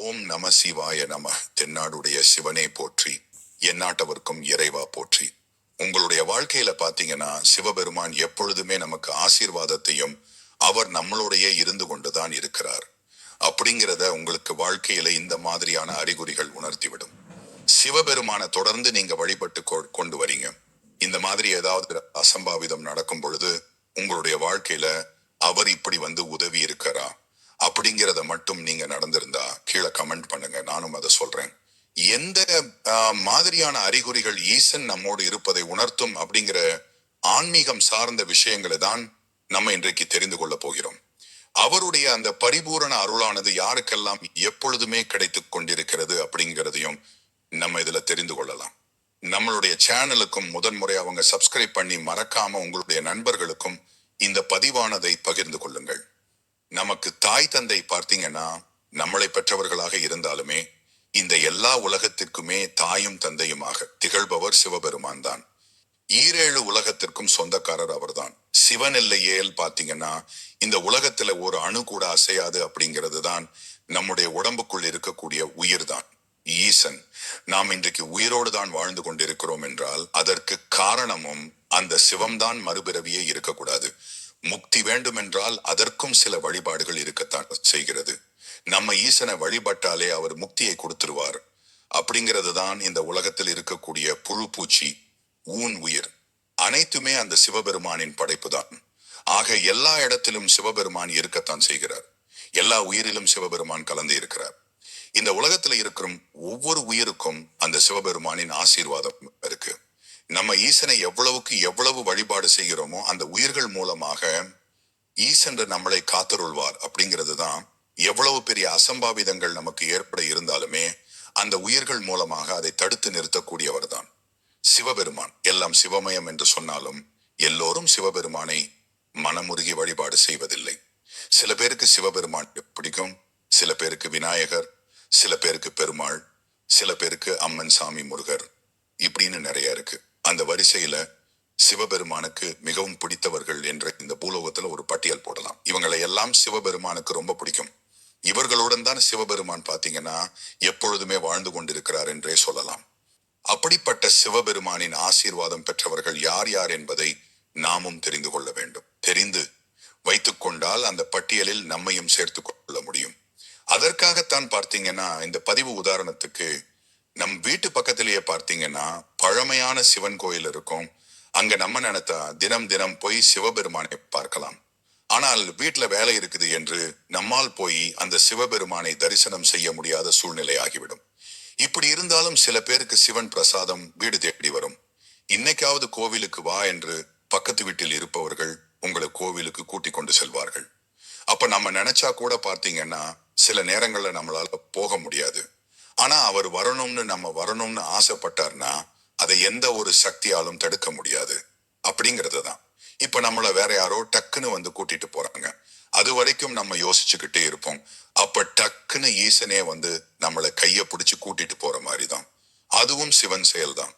ஓம் நம சிவாய நம. தென்னாடுடைய சிவனே போற்றி. எந்நாட்டவர்க்கும் இறைவா போற்றி. உங்களுடைய வாழ்க்கையில பாத்தீங்கன்னா சிவபெருமான் எப்பொழுதுமே நமக்கு ஆசீர்வாதத்தையும் அவர் நம்மளோடையே இருந்து கொண்டுதான் இருக்கிறார். அப்படிங்கிறத உங்களுக்கு வாழ்க்கையில இந்த மாதிரியான அறிகுறிகள் உணர்த்திவிடும். சிவபெருமானை தொடர்ந்து நீங்க வழிபட்டு கொ- கொண்டு வரீங்க. இந்த மாதிரி ஏதாவது அசம்பாவிதம் நடக்கும் பொழுது உங்களுடைய வாழ்க்கையில அவர் இப்படி வந்து உதவி இருக்கிறார். அப்படிங்கிறத மட்டும் நீங்க நடந்திருந்தா கீழே கமெண்ட் பண்ணுங்க. நானும் அதை சொல்றேன். எந்த மாதிரியான அறிகுறிகள் ஈசன் நம்மோடு இருப்பதை உணர்த்தும் அப்படிங்கிற ஆன்மீகம் சார்ந்த விஷயங்களை தான் நம்ம இன்றைக்கு தெரிந்து கொள்ள போகிறோம். அவருடைய அந்த பரிபூரண அருளானது யாருக்கெல்லாம் எப்பொழுதுமே கிடைத்து கொண்டிருக்கிறது அப்படிங்கிறதையும் நம்ம இதுல தெரிந்து கொள்ளலாம். நம்மளுடைய சேனலுக்கும் முதன்முறை அவங்க சப்ஸ்கிரைப் பண்ணி மறக்காம உங்களுடைய நண்பர்களுக்கும் இந்த பதிவானதை பகிர்ந்து கொள்ளுங்கள். நமக்கு தாய் தந்தை பார்த்தீங்கன்னா நம்மளை பெற்றவர்களாக இருந்தாலுமே இந்த எல்லா உலகத்திற்குமே தாயும் தந்தையுமாக திகழ்பவர் சிவபெருமான் தான். ஈரேழு உலகத்திற்கும் சொந்தக்காரர் அவர்தான். சிவன் இல்லையேல் பாத்தீங்கன்னா இந்த உலகத்துல ஒரு அணு கூட அசையாது அப்படிங்கிறது தான் நம்முடைய உடம்புக்குள் இருக்கக்கூடிய உயிர் தான். ஈசன். நாம் இன்றைக்கு உயிரோடு தான் வாழ்ந்து கொண்டிருக்கிறோம் என்றால் அதற்கு காரணமும் அந்த சிவம்தான் மறுபிறவியே இருக்கக்கூடாது. முக்தி வேண்டுமென்றால் அதற்கும் சில வழிபாடுகள் இருக்கத்தான் செய்கிறது. நம்ம ஈசனை வழிபட்டாலே அவர் முக்தியை கொடுத்துருவார். அப்படிங்கிறது தான் இந்த உலகத்தில் இருக்கக்கூடிய புழு பூச்சி ஊன் உயிர். அனைத்துமே அந்த சிவபெருமானின் படைப்பு தான் ஆக எல்லா இடத்திலும் சிவபெருமான் இருக்கத்தான் செய்கிறார். எல்லா உயிரிலும் சிவபெருமான் கலந்து இருக்கிறார். இந்த உலகத்துல இருக்கிற ஒவ்வொரு உயிருக்கும் அந்த சிவபெருமானின் ஆசீர்வாதம் இருக்கு. நம்ம ஈசனை எவ்வளவுக்கு எவ்வளவு வழிபாடு செய்கிறோமோ அந்த உயிர்கள் மூலமாக ஈசன் நம்மளை காத்தருள்வார் அப்படிங்கிறது தான் எவ்வளவு பெரிய அசம்பாவிதங்கள் நமக்கு ஏற்பட இருந்தாலுமே அந்த உயிர்கள் மூலமாக அதை தடுத்து நிறுத்தக்கூடியவர் தான் சிவபெருமான். எல்லாம் சிவமயம் என்று சொன்னாலும் எல்லோரும் சிவபெருமானை மனமுருகி வழிபாடு செய்வதில்லை. சில பேருக்கு சிவபெருமான் பிடிக்கும் சில பேருக்கு விநாயகர் சில பேருக்கு பெருமாள் சில பேருக்கு அம்மன் சாமி முருகர் இப்படின்னு நிறைய இருக்கு. அந்த வரிசையில சிவபெருமானுக்கு மிகவும் பிடித்தவர்கள் என்ற இந்த பூலோகத்துல ஒரு பட்டியல் போடலாம். இவங்களை எல்லாம் சிவபெருமானுக்கு ரொம்ப பிடிக்கும். இவர்களுடன் தான் சிவபெருமான் பாத்தீங்கன்னா எப்பொழுதுமே வாழ்ந்து கொண்டிருக்கிறார் என்றே சொல்லலாம். அப்படிப்பட்ட சிவபெருமானின் ஆசீர்வாதம் பெற்றவர்கள் யார் யார் என்பதை நாமும் தெரிந்து கொள்ள வேண்டும். தெரிந்து வைத்துக் கொண்டால் அந்த பட்டியலில் நம்மையும் சேர்த்து கொள்ள முடியும். அதற்காகத்தான் பார்த்தீங்கன்னா இந்த பதிவு உதாரணத்துக்கு நம் வீட்டு பக்கத்திலேயே பார்த்தீங்கன்னா பழமையான சிவன் கோயில் இருக்கும். அங்க நம்ம நினைத்த தினம் தினம் போய் சிவபெருமானை பார்க்கலாம். ஆனால் வீட்டுல வேலை இருக்குது என்று நம்மால் போய் அந்த சிவபெருமானை தரிசனம் செய்ய முடியாத சூழ்நிலை ஆகிவிடும். இப்படி இருந்தாலும் சில பேருக்கு சிவன் பிரசாதம் வீடு தேடி வரும். இன்னைக்காவது கோவிலுக்கு வா என்று பக்கத்து வீட்டில் இருப்பவர்கள் உங்களை கோவிலுக்கு கூட்டிக் கொண்டு செல்வார்கள். அப்ப நம்ம நினைச்சா கூட பார்த்தீங்கன்னா சில நேரங்கள்ல நம்மளால போக முடியாது. ஆனா அவர் வரணும்னு நம்ம வரணும்னு ஆசைப்பட்டார்னா அதை எந்த ஒரு சக்தியாலும் தடுக்க முடியாது. அப்படிங்கிறது தான். இப்ப நம்மள வேற யாரோ டக்குன்னு வந்து கூட்டிட்டு போறாங்க. அது வரைக்கும் நம்ம யோசிச்சுக்கிட்டே இருப்போம். அப்ப டக்குன்னு ஈசனே வந்து நம்மளை கைய பிடிச்சு கூட்டிட்டு போற மாதிரி தான். அதுவும் சிவன் செயல்தான்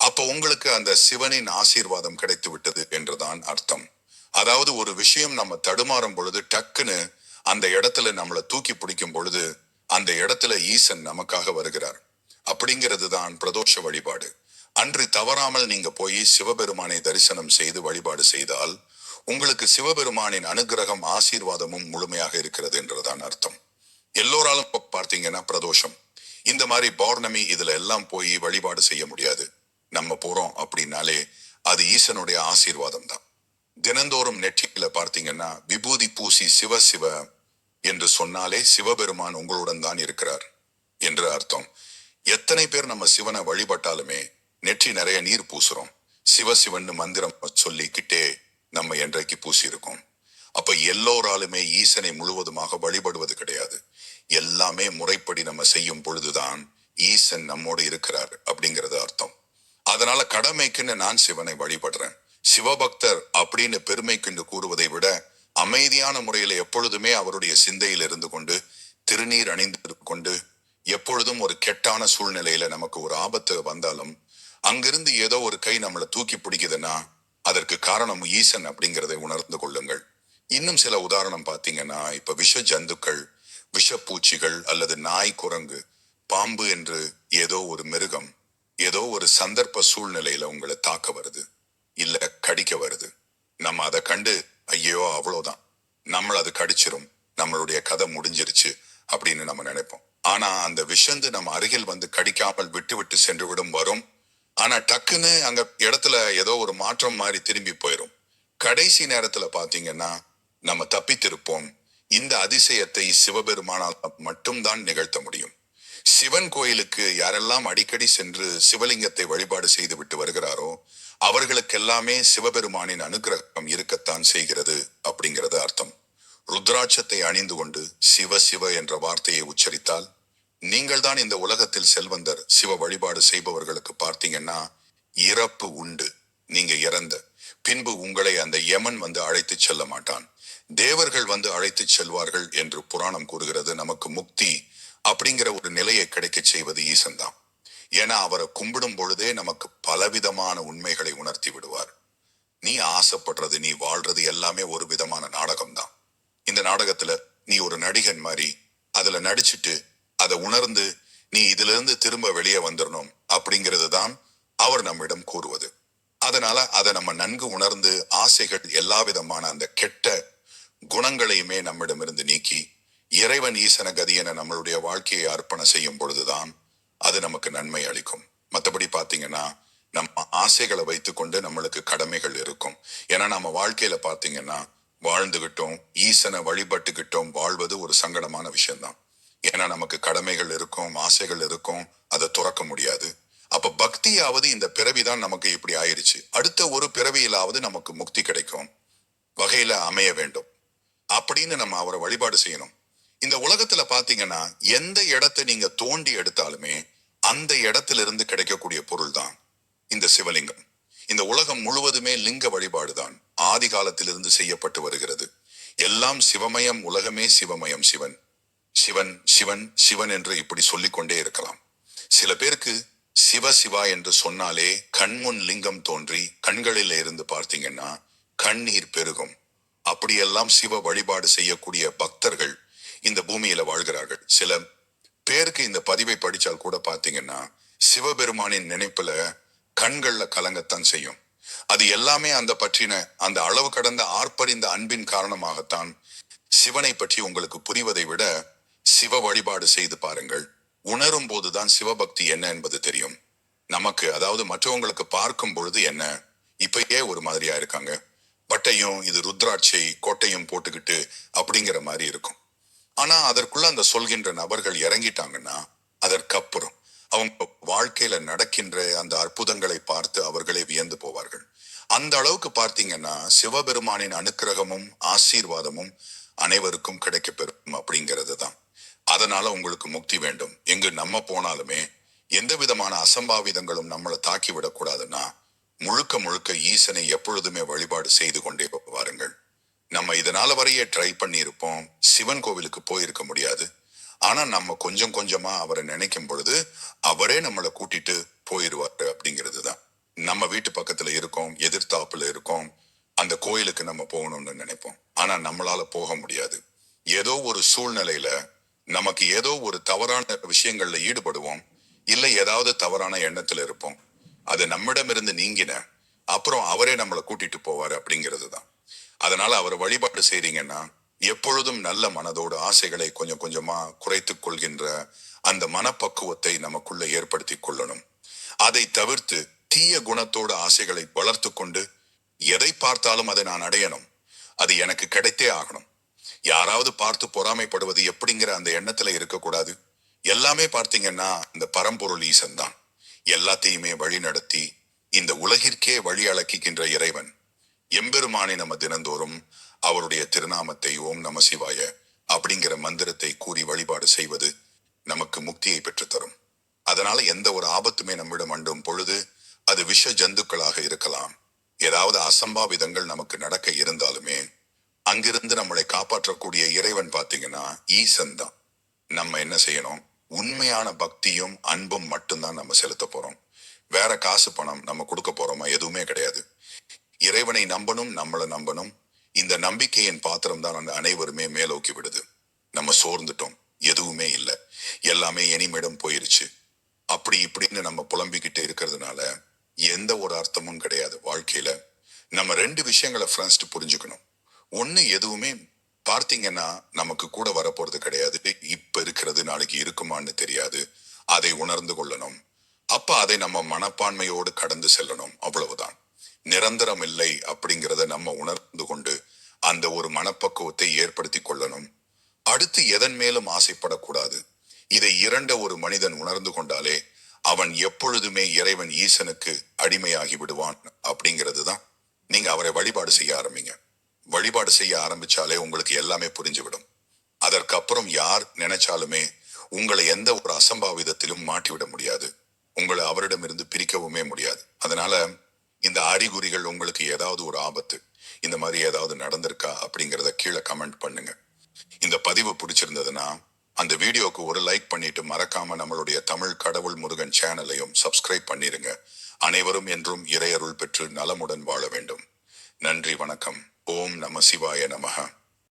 அப்ப உங்களுக்கு அந்த சிவனின் ஆசீர்வாதம் கிடைத்து விட்டது என்றுதான் அர்த்தம். அதாவது ஒரு விஷயம் நம்ம தடுமாறும் பொழுது டக்குன்னு அந்த இடத்துல நம்மளை தூக்கி பிடிக்கும் பொழுது அந்த இடத்துல ஈசன் நமக்காக வருகிறார். அப்படிங்கிறது தான் பிரதோஷ வழிபாடு. அன்று தவறாமல் நீங்க போய் சிவபெருமானை தரிசனம் செய்து வழிபாடு செய்தால் உங்களுக்கு சிவபெருமானின் அனுகிரகம் ஆசீர்வாதமும் முழுமையாக இருக்கிறது என்றுதான் அர்த்தம். எல்லோராலும் இப்ப பார்த்தீங்கன்னா பிரதோஷம். இந்த மாதிரி பௌர்ணமி இதுல எல்லாம் போய் வழிபாடு செய்ய முடியாது. நம்ம போறோம் அப்படின்னாலே அது ஈசனுடைய ஆசீர்வாதம் தான். தினந்தோறும் நெற்றியில பார்த்தீங்கன்னா விபூதி பூசி சிவ சிவ என்று சொன்னாலே சிவபெருமான் உங்களுடன் தான் இருக்கிறார் என்று அர்த்தம். எத்தனை பேர் நம்ம சிவனை வழிபட்டாலுமே நெற்றி நிறைய நீர் பூசுறோம். சிவ சிவன்னு மந்திரம் சொல்லிக்கிட்டே நம்ம என்றைக்கு பூசியிருக்கோம். அப்ப எல்லோராலுமே ஈசனை முழுவதுமாக வழிபடுவது கிடையாது. எல்லாமே முறைப்படி நம்ம செய்யும் பொழுதுதான் ஈசன் நம்மோடு இருக்கிறார் அப்படிங்கிறது அர்த்தம். அதனால கடமைக்குன்னு நான் சிவனை வழிபடுறேன். சிவபக்தர் அப்படின்னு பெருமைக்குன்னு கூறுவதை விட அமைதியான முறையில எப்பொழுதுமே அவருடைய சிந்தையில் இருந்து கொண்டு திருநீர் அணிந்து கொண்டு எப்பொழுதும் ஒரு கெட்டான சூழ்நிலையில நமக்கு ஒரு ஆபத்து வந்தாலும் அங்கிருந்து ஏதோ ஒரு கை நம்மளை தூக்கி பிடிக்குதுன்னா அதற்கு காரணம் ஈசன் அப்படிங்கிறதை உணர்ந்து கொள்ளுங்கள். இன்னும் சில உதாரணம் பார்த்தீங்கன்னா இப்ப விஷ ஜந்துக்கள் விஷப்பூச்சிகள் அல்லது நாய் குரங்கு பாம்பு என்று ஏதோ ஒரு மிருகம் ஏதோ ஒரு சந்தர்ப்ப சூழ்நிலையில உங்களை தாக்க வருது இல்ல கடிக்க வருது. நம்ம அதை கண்டு ஐயோ அவ்வளோதான். நம்மள அது கடிச்சிரும். நம்மளுடைய கதை முடிஞ்சிருச்சு அப்படின்னு நம்ம நினைப்போம். ஆனா அந்த விஷந்து நம்ம அருகில் வந்து கடிக்காமல் விட்டு விட்டு சென்று விடும் வரும் ஆனா டக்குன்னு அங்க இடத்துல ஏதோ ஒரு மாற்றம் மாதிரி திரும்பி போயிடும் கடைசி நேரத்துல பாத்தீங்கன்னா நம்ம தப்பித்திருப்போம். இந்த அதிசயத்தை சிவபெருமானால் மட்டும்தான் நிகழ்த்த முடியும். சிவன் கோயிலுக்கு யாரெல்லாம் அடிக்கடி சென்று சிவலிங்கத்தை வழிபாடு செய்து விட்டு வருகிறாரோ அவர்களுக்கெல்லாமே சிவபெருமானின் அனுக்கிரகம் இருக்கத்தான் செய்கிறது அப்படிங்கிறது அர்த்தம். ருத்ராட்சத்தை அணிந்து கொண்டு சிவ சிவ என்ற வார்த்தையை உச்சரித்தால் நீங்கள் தான் இந்த உலகத்தில் செல்வந்தர் சிவ வழிபாடு செய்பவர்களுக்கு பார்த்தீங்கன்னா இறப்பு உண்டு. நீங்க இறந்த பின்பு உங்களை அந்த யமன் வந்து அழைத்துச் செல்ல மாட்டான். தேவர்கள் வந்து அழைத்துச் செல்வார்கள் என்று புராணம் கூறுகிறது. நமக்கு முக்தி அப்படிங்கிற ஒரு நிலையை கிடைக்க செய்வது ஈசன் தான் ஏன்னா அவரை கும்பிடும் பொழுதே நமக்கு பலவிதமான உண்மைகளை உணர்த்தி விடுவார். நீ ஆசைப்படுறது நீ வாழ்றது எல்லாமே ஒரு விதமான நாடகம் தான் இந்த நாடகத்துல நீ ஒரு நடிகன் மாதிரி அதுல நடிச்சிட்டு அதை உணர்ந்து நீ இதிலிருந்து திரும்ப வெளியே வந்துடணும் அப்படிங்கிறது தான் அவர் நம்மிடம் கூறுவது. அதனால அதை நம்ம நன்கு உணர்ந்து ஆசைகள் எல்லா விதமான அந்த கெட்ட குணங்களையுமே நம்மிடமிருந்து நீக்கி இறைவன் ஈசன கதி என நம்மளுடைய வாழ்க்கையை அர்ப்பணம் செய்யும் பொழுதுதான் அது நமக்கு நன்மை அளிக்கும். மற்றபடி பாத்தீங்கன்னா நம்ம ஆசைகளை வைத்துக்கொண்டு நம்மளுக்கு கடமைகள் இருக்கும். ஏன்னா நம்ம வாழ்க்கையில பாத்தீங்கன்னா வாழ்ந்துகிட்டோம் ஈசனை வழிபட்டுக்கிட்டோம் வாழ்வது ஒரு சங்கடமான விஷயம்தான். ஏன்னா நமக்கு கடமைகள் இருக்கும் ஆசைகள் இருக்கும் அதை துறக்க முடியாது. அப்ப பக்தியாவது இந்த பிறவிதான் நமக்கு இப்படி ஆயிருச்சு. அடுத்த ஒரு பிறவியிலாவது நமக்கு முக்தி கிடைக்கும். வகையில அமைய வேண்டும். அப்படின்னு நம்ம அவரை வழிபாடு செய்யணும். இந்த உலகத்துல பாத்தீங்கன்னா எந்த இடத்தை நீங்க தோண்டி எடுத்தாலுமே அந்த இடத்துல இருந்து கிடைக்கக்கூடிய பொருள் தான் இந்த சிவலிங்கம். இந்த உலகம் முழுவதுமே லிங்க வழிபாடுதான் ஆதி காலத்திலிருந்து செய்யப்பட்டு வருகிறது. எல்லாம் சிவமயம் உலகமே சிவமயம் சிவன். சிவன் சிவன் சிவன் என்று இப்படி சொல்லிக்கொண்டே இருக்கலாம். சில பேருக்கு சிவ சிவா என்று சொன்னாலே கண்முன் லிங்கம் தோன்றி கண்களில் இருந்து பார்த்தீங்கன்னா கண்ணீர் பெருகும். அப்படியெல்லாம் சிவ வழிபாடு செய்யக்கூடிய பக்தர்கள் இந்த பூமியில வாழ்கிறார்கள். சில பேருக்கு இந்த பதிவை படிச்சால் கூட பாத்தீங்கன்னா சிவபெருமானின் நினைப்புல கண்கள்ல கலங்கத்தான் செய்யும். அது எல்லாமே அந்த பற்றின அந்த அளவு கடந்த ஆர்ப்பரிந்த அன்பின் காரணமாகத்தான் சிவனை பற்றி உங்களுக்கு புரிவதை விட சிவ வழிபாடு செய்து பாருங்கள். உணரும் போதுதான் சிவபக்தி என்ன என்பது தெரியும். நமக்கு அதாவது மற்றவங்களுக்கு பார்க்கும் பொழுது என்ன? இப்பயே ஒரு மாதிரியா இருக்காங்க. பட்டையும் இது ருத்ராட்சை கோட்டையும் போட்டுக்கிட்டு அப்படிங்கிற மாதிரி இருக்கும். ஆனா அதற்குள்ள அந்த சொல்கின்ற நபர்கள் இறங்கிட்டாங்கன்னா அதற்கப்புறம் அவங்க வாழ்க்கையில நடக்கின்ற அந்த அற்புதங்களை பார்த்து அவர்களே வியந்து போவார்கள். அந்த அளவுக்கு பார்த்தீங்கன்னா சிவபெருமானின் அனுக்கிரகமும் ஆசீர்வாதமும் அனைவருக்கும் கிடைக்கப்பெறும் அப்படிங்கிறது தான் அதனால உங்களுக்கு முக்தி வேண்டும். எங்கு நம்ம போனாலுமே எந்த விதமான அசம்பாவிதங்களும் நம்மளை தாக்கி விடக்கூடாதுன்னா முழுக்க முழுக்க ஈசனை எப்பொழுதுமே வழிபாடு செய்து கொண்டே வாருங்கள். நம்ம இதனால வரையே ட்ரை பண்ணி இருப்போம் சிவன் கோவிலுக்கு போயிருக்க முடியாது. ஆனா நம்ம கொஞ்சம் கொஞ்சமா அவரை நினைக்கும் பொழுது அவரே நம்மளை கூட்டிட்டு போயிருவாரு அப்படிங்கிறது தான். நம்ம வீட்டு பக்கத்துல இருக்கோம் எதிர்த்தாப்புல இருக்கோம் அந்த கோயிலுக்கு நம்ம போகணும்னு நினைப்போம். ஆனா நம்மளால போக முடியாது. ஏதோ ஒரு சூழ்நிலையில நமக்கு ஏதோ ஒரு தவறான விஷயங்கள்ல ஈடுபடுவோம். இல்லை ஏதாவது தவறான எண்ணத்துல இருப்போம். அது நம்மிடமிருந்து நீங்கின அப்புறம் அவரே நம்மளை கூட்டிட்டு போவாரு அப்படிங்கிறது தான். அதனால அவர் வழிபாடு செய்றீங்கன்னா எப்பொழுதும் நல்ல மனதோடு ஆசைகளை கொஞ்சம் கொஞ்சமா குறைத்து கொள்கின்ற அந்த மனப்பக்குவத்தை நமக்குள்ள ஏற்படுத்தி கொள்ளணும். அதை தவிர்த்து தீய குணத்தோட ஆசைகளை வளர்த்து கொண்டு எதை பார்த்தாலும் அதை நான் அடையணும். அது எனக்கு கிடைத்தே ஆகணும். யாராவது பார்த்து பொறாமைப்படுவது எப்படிங்கிற அந்த எண்ணத்துல இருக்கக்கூடாது. எல்லாமே பார்த்தீங்கன்னா இந்த பரம்பொருள் ஈசன் தான் எல்லாத்தையுமே வழி நடத்தி இந்த உலகிற்கே வழி அழக்கிக்கின்ற இறைவன். எம்பெருமானை நம்ம தினந்தோறும் அவருடைய திருநாமத்தை ஓம் நம சிவாய அப்படிங்கிற மந்திரத்தை கூறி வழிபாடு செய்வது நமக்கு முக்தியை பெற்றுத்தரும். அதனால எந்த ஒரு ஆபத்துமே நம்மிடம் அண்டும் பொழுது அது விஷ ஜந்துக்களாக இருக்கலாம். ஏதாவது அசம்பாவிதங்கள் நமக்கு நடக்க இருந்தாலுமே அங்கிருந்து நம்மளை காப்பாற்றக்கூடிய இறைவன் பார்த்தீங்கன்னா ஈசன் தான். நம்ம என்ன செய்யணும்? உண்மையான பக்தியும் அன்பும் மட்டும்தான் நம்ம செலுத்த போறோம். வேற காசு பணம் நம்ம கொடுக்க போறோமா? எதுவுமே கிடையாது. இறைவனை நம்பணும் நம்மளை நம்பணும். இந்த நம்பிக்கையின் பாத்திரம் தான் அந்த அனைவருமே மேலோக்கி விடுது. நம்ம சோர்ந்துட்டோம். எதுவுமே இல்லை. எல்லாமே இனிமேடம் போயிருச்சு. அப்படி இப்படின்னு நம்ம புலம்பிக்கிட்டு இருக்கிறதுனால எந்த ஒரு அர்த்தமும் கிடையாது வாழ்க்கையில. நம்ம ரெண்டு விஷயங்களை ஃப்ரெண்ட்ஸ்ட்டு புரிஞ்சுக்கணும். ஒண்ணு எதுவுமே பார்த்தீங்கன்னா நமக்கு கூட வரப்போறது கிடையாது. இப்ப இருக்கிறது நாளைக்கு இருக்குமான்னு தெரியாது. அதை உணர்ந்து கொள்ளணும். அப்ப அதை நம்ம மனப்பான்மையோடு கடந்து செல்லணும். அவ்வளவுதான். நிரந்தரம் இல்லை அப்படிங்கிறத நம்ம உணர்ந்து கொண்டு அந்த ஒரு மனப்பக்குவத்தை ஏற்படுத்தி கொள்ளணும். அடுத்து எதன் மேலும் ஆசைப்படக்கூடாது. இதை இரண்ட ஒரு மனிதன் உணர்ந்து கொண்டாலே அவன் எப்பொழுதுமே இறைவன் ஈசனுக்கு அடிமையாகி விடுவான் அப்படிங்கிறது தான் நீங்க அவரை வழிபாடு செய்ய ஆரம்பிங்க. வழிபாடு செய்ய ஆரம்பிச்சாலே உங்களுக்கு எல்லாமே புரிஞ்சுவிடும். அதற்கப்புறம் யார் நினைச்சாலுமே உங்களை எந்த ஒரு அசம்பாவிதத்திலும் மாட்டிவிட முடியாது. உங்களை அவரிடமிருந்து பிரிக்கவுமே முடியாது. அதனால இந்த அறிகுறிகள் உங்களுக்கு ஏதாவது ஒரு ஆபத்து இந்த மாதிரி ஏதாவது நடந்திருக்கா அப்படிங்கிறத கீழே கமெண்ட் பண்ணுங்க. இந்த பதிவு பிடிச்சிருந்ததுன்னா அந்த வீடியோக்கு ஒரு லைக் பண்ணிட்டு மறக்காம நம்மளுடைய தமிழ் கடவுள் முருகன் சேனலையும் சப்ஸ்கிரைப் பண்ணிருங்க. அனைவரும் என்றும் இறையருள் பெற்று நலமுடன் வாழ வேண்டும். நன்றி வணக்கம். ஓம் நம சிவாய நமஹ